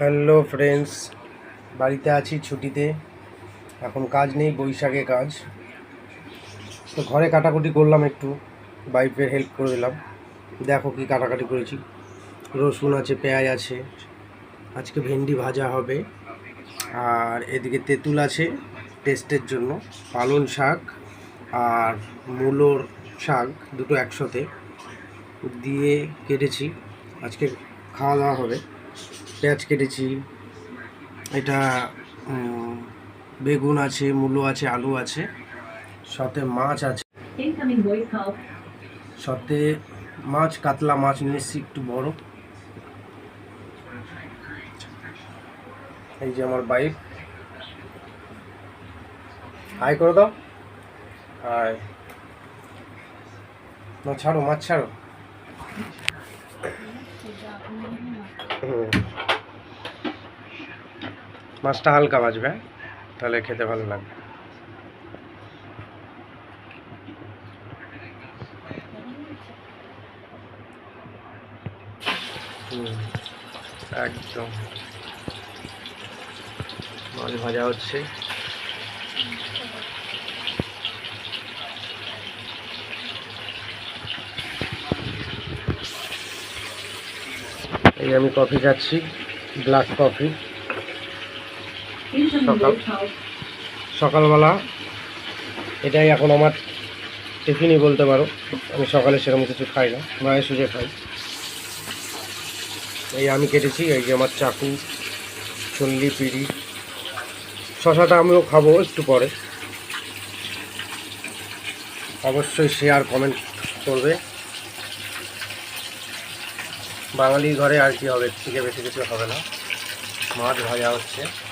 Hello friends, বাড়িতে আছি ছুটিতে। এখন কাজ নেই, বৈশাখে কাজ। তো ঘরে কাটাকুটি করলাম একটু বাইফের হেল্প করে দিলাম। দেখো কি কাটাকাটি করেছি। রসুন আছে, পেঁয়াজ আছে, আজকে ভেন্ডি ভাজা হবে। আর এদিকে তেঁতুল আছে টেস্টের জন্য। পালং শাক আর মূলোর শাক, দুটো একসাথে। দিয়ে কেটেছি। আজকে খাওয়া দাওয়া হবে। পেঁয়াজ কেটেছি। এটা বেগুন আছে মূলো আছে আলু আছে সাথে মাছ আছে। সাথে মাছ কাতলা মাছ নিয়ে এসেছি একটু বড়। এই যে আমার বাইক। হাই করে দাও। হাই। না ছাড়ো মাছ ছাড়ো। হুম। মাছটা হালকা বাজবে হ্যাঁ? তাহলে খেতে ভালো লাগবে। একদম। মাছ ভাজা হচ্ছে। এই আমি কফি খাচ্ছি, ব্ল্যাক কফি। Call. সকালবেলা, এটাই এখন আমার টিফিনই বলতে পারো। আমি সকালে সেরকম কিছু খাই না, মায়ের সুজে খাই। এই আমি কেটেছি, এই যে আমার চাকু, চল্লি, পিড়ি, শশাটা আমিও খাব একটু পরে। অবশ্যই শেয়ার কমেন্ট করবে। বাঙালির ঘরে আর কি হবে? থেকে বেশি কিছু হবে না। মাছ ভাজা হচ্ছে।